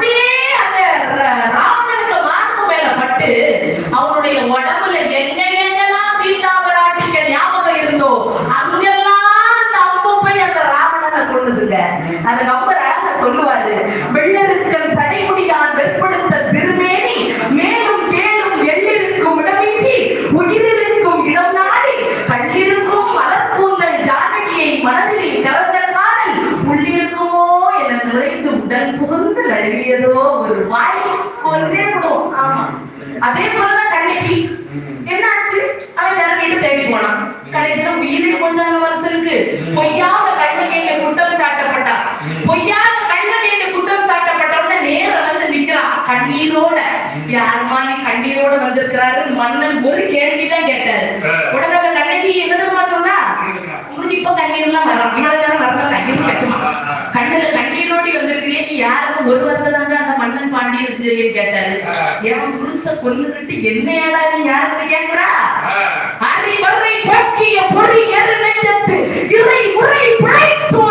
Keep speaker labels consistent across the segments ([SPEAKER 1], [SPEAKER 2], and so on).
[SPEAKER 1] அப்படியே அந்த ர- ராவணனுக்கு மார்பு மேல பட்டு அவனுடைய உடம்புல எங்க எங்கெல்லாம் சீதா பிராட்டிக்கு ஞாபகம் இருந்தோ அங்கெல்லாம் அந்த அம்பு போய் அந்த ராவணனை கொண்டுதுங்க அந்த கம்பர் அழகா சொல்லுவாரு ஆமா. அதே போலதான் கண்ணகி. என்னாச்சு? அவன் வேற வீட்டு தேடி போனான். கடைசியில உயிரை கொஞ்சம் மனசுக்கு பொய்யாக கண்ணகையில குற்றம் சாட்டப்பட்டான் பொய்யாக கண்ணகையில குற்றம் சாட்டப்பட்டவன நேரம் வந்து நிக்கிறான் கண்ணீரோட. யாருமா நீ கண்ணீரோட வந்திருக்கிறாரு? மன்னன் ஒரு கேள்விதான் கேட்டாரு. உடனே அந்த யாருக்கு ஒரு வார்த்தை தாங்க அந்த மன்னன் பாண்டியன் தெரியும் கேட்டாரு. என் புருஷ கொல்லுகிட்டு என்னையாடா நீ யாருன்னு கேக்குறா? அறிவரை போக்கிய பொறி எரு நெஞ்சத்து இறை முறை பிழைத்தோய்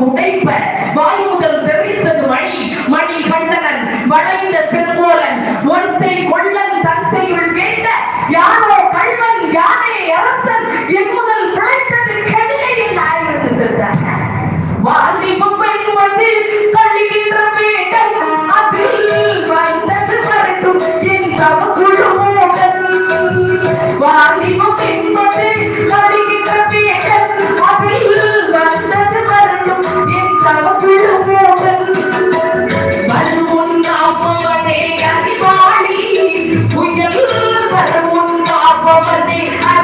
[SPEAKER 1] உடைப்ப. வாய் முதல் தெரித்தது மணி. மணி கண்டனன் வளைந்த செங்கோலன் ஒன்சை கொள்ளன் தன்செயுள் கேட்ட யாரோ கள்வன் யானை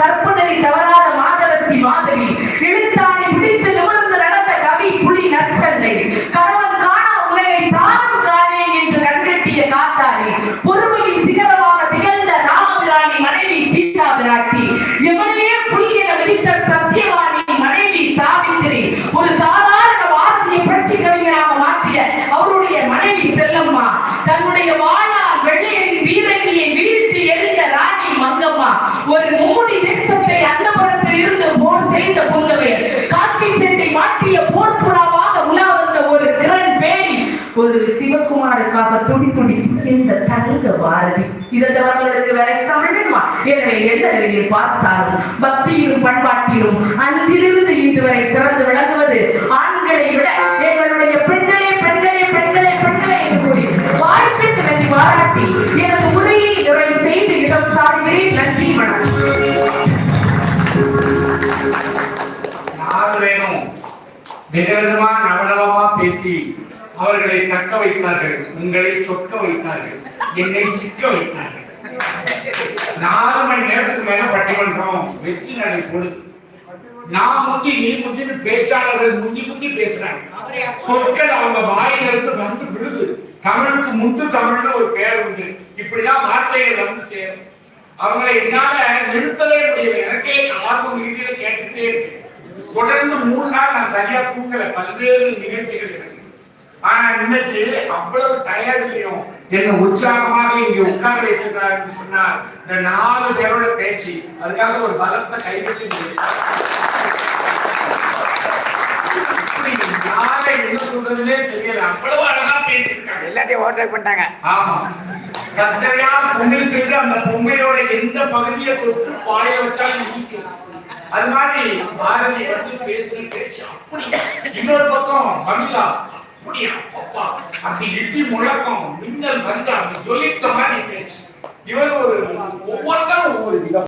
[SPEAKER 1] கற்பனரி தவறாத மாதரசி மாதவி இழுத்தானை பிடித்து நிமிர்ந்து நடந்த கவி புலி நற்சல்லை கணவன் காணா உலகை தானும் காணேன் என்று கண்கட்டிய காத்தாடி. பொறுமையின் சிகரமாக திகழ்ந்த ராமபிராணி மனைவி சீதா பிராட்டி. எவனையே புலி என விதித்த சத்தியவாணி மனைவி சாவித்திரி. ஒரு சா இந்த தங்க பாரதி. இதை தவறுகளுக்கு வேற எக்ஸாம்பிள் வேணுமா எனவே எந்த நிலையில் பார்த்தாலும் பக்தியிலும் பண்பாட்டிலும் அன்றிலிருந்து இன்று வரை சிறந்து விளங்குவது ஆண்களை விட எங்களுடைய பெண்களே பெண்களே பெண்களே பெண்களே என்று கூறி வாய்ப்பிற்கு நன்றி பாராட்டி எனது உரையை நிறைவு செய்து இடம் சாடுகிறேன் நன்றி வணக்கம்.
[SPEAKER 2] யார் வேணும்? விதவிதமா நவநலமா பேசி அவர்களை தக்க வைத்தார்கள் உங்களை சொக்க வைத்தார்கள் என்னை சிக்க வைத்தார்கள். நாலு மணி நேரத்துக்கு மேல பட்டிமன்றம் வெற்றி நடை கொடுத்து நான் முந்தி நீ முந்தின்னு பேச்சாளர்கள் முந்தி முந்தி பேசுறாங்க. சொற்கள் அவங்க வாயிலிருந்து வந்து விழுது. தமிழுக்கு முந்து தமிழ்னு ஒரு பேர் உண்டு. இப்படிதான் வார்த்தைகள் வந்து சேரும். அவங்களை என்னால நிறுத்தவே முடியல. எனக்கே ஆர்வம் ரீதியில கேட்டுட்டே இருக்கு. தொடர்ந்து மூணு நாள் நான் சரியா தூங்கல. பல்வேறு நிகழ்ச்சிகள் எனக்கு ஆனா இன்னைக்கு அவ்வளவு டயர்ட்லயும் என்ன உற்சாகமாக இங்க உட்கார வைத்திருக்கிறாருன்னு சொன்னா இந்த நாலு பேரோட பேச்சு அதுக்காக ஒரு பலத்த கைவிட்டு அவ்வளவு அழகா பேசியிருக்காங்க.
[SPEAKER 3] எல்லாத்தையும் ஓவர்டேக் பண்ணிட்டாங்க.
[SPEAKER 2] ஆமா. சர்க்கரையா பொங்கல் செய்து அந்த பொங்கலோட எந்த பகுதியை தொட்டு பாய வச்சாலும் அது மாதிரி பாரதி வந்து பேசுற பேச்சு அப்படி. இன்னொரு பக்கம் மகிழா இப்படி அப்பப்பா அப்படி இடி முழக்கம். மின்னல் வந்து அப்படி ஜொலித்த மாதிரி பேச்சு. இவர் ஒரு ஒவ்வொருத்தரும் ஒவ்வொரு விதம்